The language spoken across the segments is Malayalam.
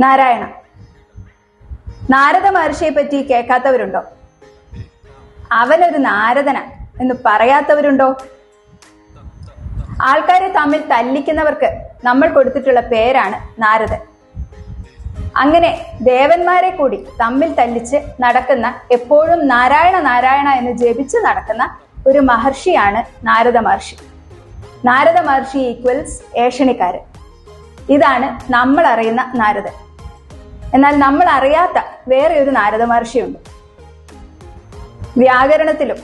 നാരായണ. നാരദ മഹർഷിയെ പറ്റി കേൾക്കാത്തവരുണ്ടോ? അവനൊരു നാരദന എന്ന് പറയാത്തവരുണ്ടോ? ആൾക്കാരെ തമ്മിൽ തല്ലിക്കുന്നവർക്ക് നമ്മൾ കൊടുത്തിട്ടുള്ള പേരാണ് നാരദൻ. അങ്ങനെ ദേവന്മാരെ കൂടി തമ്മിൽ തല്ലിച്ച് നടക്കുന്ന എപ്പോഴും നാരായണ നാരായണ എന്ന് ജപിച്ച് നടക്കുന്ന ഒരു മഹർഷിയാണ് നാരദ മഹർഷി. നാരദ മഹർഷി ഈക്വൽസ് ഏഷണിക്കാരൻ ഇതാണ് നമ്മൾ അറിയുന്ന നാരദൻ. എന്നാൽ നമ്മൾ അറിയാത്ത വേറെ ഒരു നാരദ മഹർഷിയുണ്ട്. വ്യാകരണത്തിലും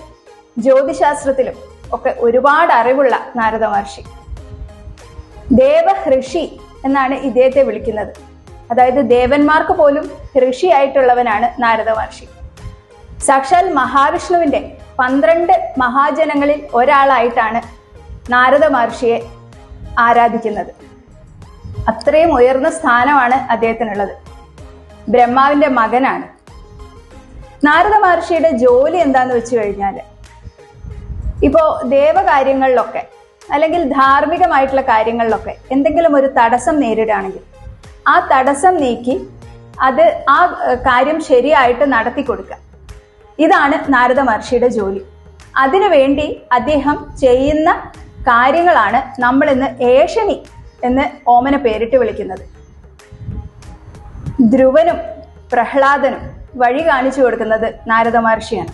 ജ്യോതിശാസ്ത്രത്തിലും ഒക്കെ ഒരുപാട് അറിവുള്ള നാരദ മഹർഷി. ദേവഹൃഷി എന്നാണ് ഇദ്ദേഹത്തെ വിളിക്കുന്നത്. അതായത് ദേവന്മാർക്ക് പോലും ഋഷിയായിട്ടുള്ളവനാണ് നാരദ മഹർഷി. സാക്ഷാൽ മഹാവിഷ്ണുവിന്റെ പന്ത്രണ്ട് മഹാജനങ്ങളിൽ ഒരാളായിട്ടാണ് നാരദ മഹർഷിയെ ആരാധിക്കുന്നത്. അത്രയും ഉയർന്ന സ്ഥാനമാണ് അദ്ദേഹത്തിനുള്ളത്. ബ്രഹ്മാവിന്റെ മകനാണ്. നാരദ മഹർഷിയുടെ ജോലി എന്താന്ന് വെച്ചു കഴിഞ്ഞാൽ ഇപ്പോ ദേവകാര്യങ്ങളിലൊക്കെ അല്ലെങ്കിൽ ധാർമ്മികമായിട്ടുള്ള കാര്യങ്ങളിലൊക്കെ എന്തെങ്കിലും ഒരു തടസ്സം നേരിടുകയാണെങ്കിൽ ആ തടസ്സം നീക്കി അത് ആ കാര്യം ശരിയായിട്ട് നടത്തി കൊടുക്കുക. ഇതാണ് നാരദ മഹർഷിയുടെ ജോലി. അതിനു വേണ്ടി അദ്ദേഹം ചെയ്യുന്ന കാര്യങ്ങളാണ് നമ്മൾ ഇന്ന് ഏഷണി എന്ന് ഓമന പേരിട്ട് വിളിക്കുന്നത്. ധ്രുവനും പ്രഹ്ലാദനും വഴി കാണിച്ചു കൊടുക്കുന്നത് നാരദ മഹർഷിയാണ്.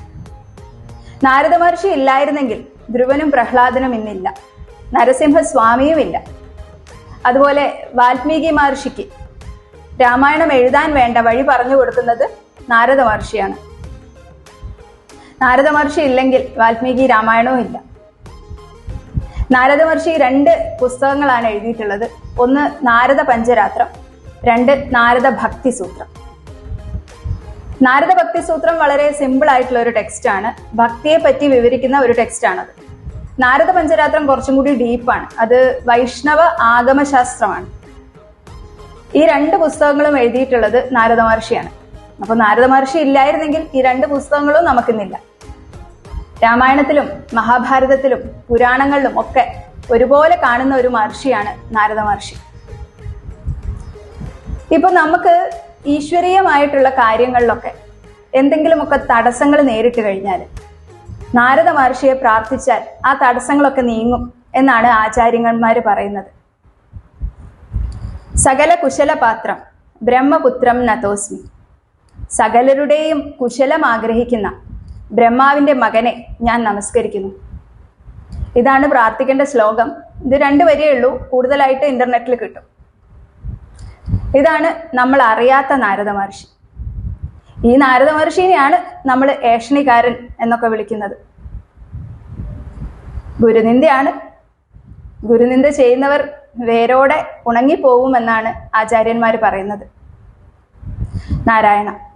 നാരദ മഹർഷി ഇല്ലായിരുന്നെങ്കിൽ ധ്രുവനും പ്രഹ്ലാദനും ഇന്നില്ല. നരസിംഹസ്വാമിയും ഇല്ല അതുപോലെ വാൽമീകി മഹർഷിക്ക് രാമായണം എഴുതാൻ വേണ്ട വഴി പറഞ്ഞു കൊടുക്കുന്നത് നാരദ മഹർഷിയാണ്. നാരദ മഹർഷി ഇല്ലെങ്കിൽ വാൽമീകി രാമായണവും ഇല്ല. നാരദ മഹർഷി രണ്ട് പുസ്തകങ്ങളാണ് എഴുതിയിട്ടുള്ളത്. ഒന്ന് നാരദ പഞ്ചരാത്രം രണ്ട് നാരദ ഭക്തി സൂത്രം. നാരദ ഭക്തി സൂത്രം വളരെ സിമ്പിൾ ആയിട്ടുള്ള ഒരു ടെക്സ്റ്റ് ആണ്. ഭക്തിയെ പറ്റി വിവരിക്കുന്ന ഒരു ടെക്സ്റ്റ് ആണത്. നാരദ പഞ്ചരാത്രം കുറച്ചും കൂടി ഡീപ്പാണ് അത് വൈഷ്ണവ ആഗമശാസ്ത്രമാണ്. ഈ രണ്ട് പുസ്തകങ്ങളും എഴുതിയിട്ടുള്ളത് നാരദ മഹർഷിയാണ്. അപ്പൊ നാരദ മഹർഷി ഇല്ലായിരുന്നെങ്കിൽ ഈ രണ്ട് പുസ്തകങ്ങളും നമുക്കിന്നില്ല. രാമായണത്തിലും മഹാഭാരതത്തിലും പുരാണങ്ങളിലും ഒക്കെ ഒരുപോലെ കാണുന്ന ഒരു മഹർഷിയാണ് നാരദ മഹർഷി. ഇപ്പൊ നമുക്ക് ഈശ്വരീയമായിട്ടുള്ള കാര്യങ്ങളിലൊക്കെ എന്തെങ്കിലുമൊക്കെ തടസ്സങ്ങൾ നേരിട്ട് കഴിഞ്ഞാൽ നാരദ മഹർഷിയെ പ്രാർത്ഥിച്ചാൽ ആ തടസ്സങ്ങളൊക്കെ നീങ്ങും എന്നാണ് ആചാര്യന്മാർ പറയുന്നത്. സകല കുശലപാത്രം ബ്രഹ്മപുത്രം നതോസ്മി. സകലരുടെയും കുശലം ആഗ്രഹിക്കുന്ന ബ്രഹ്മാവിന്റെ മകനെ ഞാൻ നമസ്കരിക്കുന്നു. ഇതാണ് പ്രാർത്ഥിക്കേണ്ട ശ്ലോകം. ഇത് രണ്ട് വരെയുള്ളൂ കൂടുതലായിട്ട് ഇന്റർനെറ്റിൽ കിട്ടും. ഇതാണ് നമ്മൾ അറിയാത്ത നാരദ മഹർഷി. ഈ നാരദ മഹർഷിനെയാണ് നമ്മൾ ഏഷണികാരൻ എന്നൊക്കെ വിളിക്കുന്നത്. ഗുരുനിന്ദയാണ്. ഗുരുനിന്ദ ചെയ്യുന്നവർ വേരോടെ ഉണങ്ങിപ്പോവുമെന്നാണ് ആചാര്യന്മാർ പറയുന്നത്. നാരായണ.